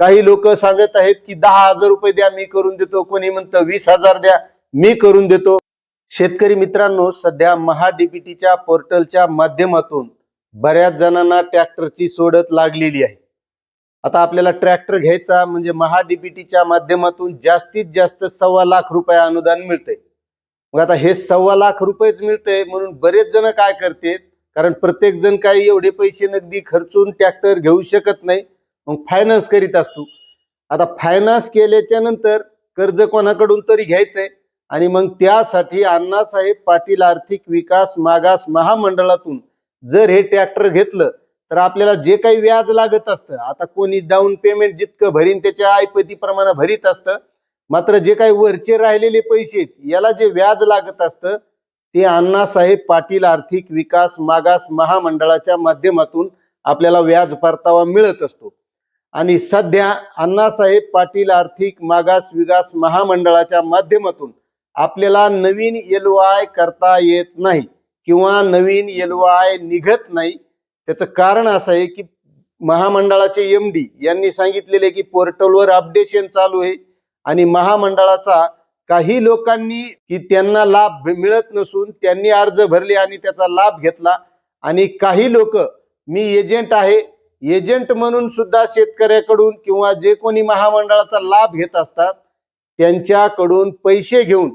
काही लोक सांगत आहेत की दहा हजार रुपये द्या मी करून देतो. कोणी म्हणतं वीस हजार द्या मी करून देतो. शेतकरी मित्रांनो सध्या महाडीबीटीच्या पोर्टलच्या माध्यमातून बऱ्याच जणांना ट्रॅक्टरची सोडत लागलेली आहे. आता आपल्याला ट्रॅक्टर घ्यायचा म्हणजे महाडीबीटीच्या माध्यमातून जास्तीत जास्त सव्वा लाख रुपये अनुदान मिळतंय. मग आता हे सव्वा लाख रुपयेच मिळतंय म्हणून बरेच जण काय करतेत? कारण प्रत्येक जण काही एवढे पैसे नगदी खर्चून ट्रॅक्टर घेऊ शकत नाही. मग फायनान्स करीत असतो. आता फायनान्स केल्याच्यानंतर कर्ज कोणाकडून तरी घ्यायचंय? आणि मग त्यासाठी अण्णासाहेब पाटील आर्थिक विकास मागास महामंडळातून जर हे ट्रॅक्टर घेतलं तर आपल्याला जे काही व्याज लागत असतं आता कोणी डाऊन पेमेंट जितकं भरीन त्याच्या ऐपतीप्रमाणे भरीत असतं. मात्र जे काही वरचे राहिलेले पैसे आहेत याला जे व्याज लागत असतं ते अण्णासाहेब पाटील आर्थिक विकास मागास महामंडळाच्या माध्यमातून आपल्याला व्याज परतावा मिळत असतो. आणि सध्या अण्णासाहेब पाटील आर्थिक मागास विकास महामंडळाच्या माध्यमातून आपल्याला नवीन एल आय करता येत नाही किंवा नवीन एल आय निघत नाही. त्याचं कारण असं आहे की महामंडळाचे एम डी यांनी सांगितलेले की पोर्टलवर अपडेशन चालू आहे आणि महामंडळाचा काही लोकांनी की त्यांना लाभ मिळत नसून त्यांनी अर्ज भरले आणि त्याचा लाभ घेतला. आणि काही लोक मी एजंट आहे एजंट म्हणून सुद्धा शेतकऱ्याकडून किंवा जे कोणी महामंडळाचा लाभ घेत असतात त्यांच्याकडून पैसे घेऊन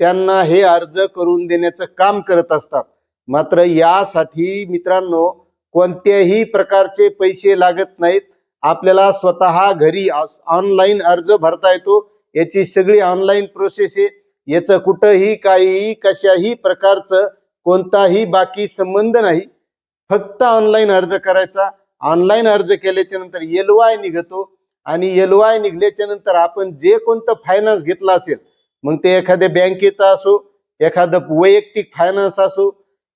त्यांना हे अर्ज करून देण्याचं काम करत असतात. मात्र यासाठी मित्रांनो कोणत्याही प्रकारचे पैसे लागत नाहीत. आपल्याला स्वतः घरी ऑनलाईन अर्ज भरता येतो. याची सगळी ऑनलाईन प्रोसेस आहे. याचं कुठंही काहीही कशाही प्रकारचं कोणताही बाकी संबंध नाही. फक्त ऑनलाईन अर्ज करायचा. ऑनलाईन अर्ज केल्याच्यानंतर एल वाय निघतो आणि एल वाय निघल्याच्या नंतर आपण जे कोणतं फायनान्स घेतला असेल मग ते एखाद्या बँकेचा असो एखादं वैयक्तिक फायनान्स असो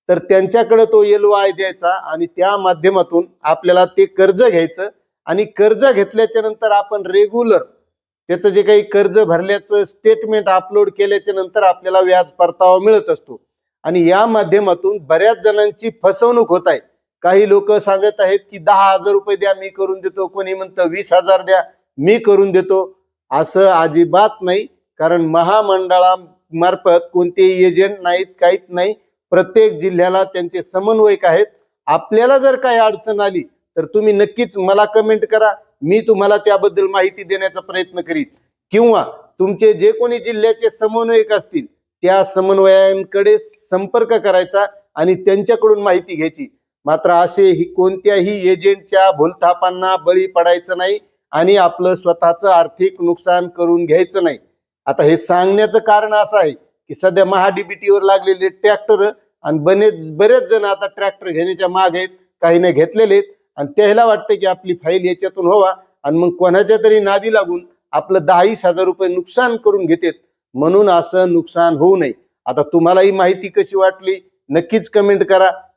तर त्यांच्याकडे तो एल वाय द्यायचा आणि त्या माध्यमातून आपल्याला ते कर्ज घ्यायचं आणि कर्ज घेतल्याच्या नंतर आपण रेग्युलर त्याचं जे काही कर्ज भरल्याचं स्टेटमेंट अपलोड केल्याच्यानंतर आपल्याला व्याज परतावा मिळत असतो. आणि या माध्यमातून बऱ्याच जणांची फसवणूक होत आहे. काही लोक सांगत आहेत की दहा हजार रुपये द्या मी करून देतो. कोणी म्हणतं वीस हजार द्या मी करून देतो. असं अजिबात नाही. कारण महामंडळामार्फत कोणतेही एजंट नाहीत काहीच नाही. प्रत्येक जिल्ह्याला त्यांचे समन्वयक आहेत. आपल्याला जर काही अडचण आली तर तुम्ही नक्कीच मला कमेंट करा. मी तुम्हाला त्याबद्दल माहिती देण्याचा प्रयत्न करीन किंवा तुमचे जे कोणी जिल्ह्याचे समन्वयक असतील त्या समन्वयांकडे संपर्क करायचा आणि त्यांच्याकडून माहिती घ्यायची. मात्र असे ही कोणत्याही एजंटच्या भूलथापांना बळी पडायचं नाही आणि आपलं स्वतःचं आर्थिक नुकसान करून घ्यायचं नाही. आता हे सांगण्याचं कारण असं आहे की सध्या महाडीबीटीवर लागलेले ट्रॅक्टर आणि बरेच बरेच जण आता ट्रॅक्टर घेण्याच्या माग आहेत काहीने घेतलेले आहेत. आणि त्याला वाटतं की आपली फाईल याच्यातून व्हावा आणि मग कोणाच्या तरी नादी लागून आपलं दहावीस हजार रुपये नुकसान करून घेतात. म्हणून असं नुकसान होऊ नये. आता तुम्हाला ही माहिती कशी वाटली? नक्कीच कमेंट करा.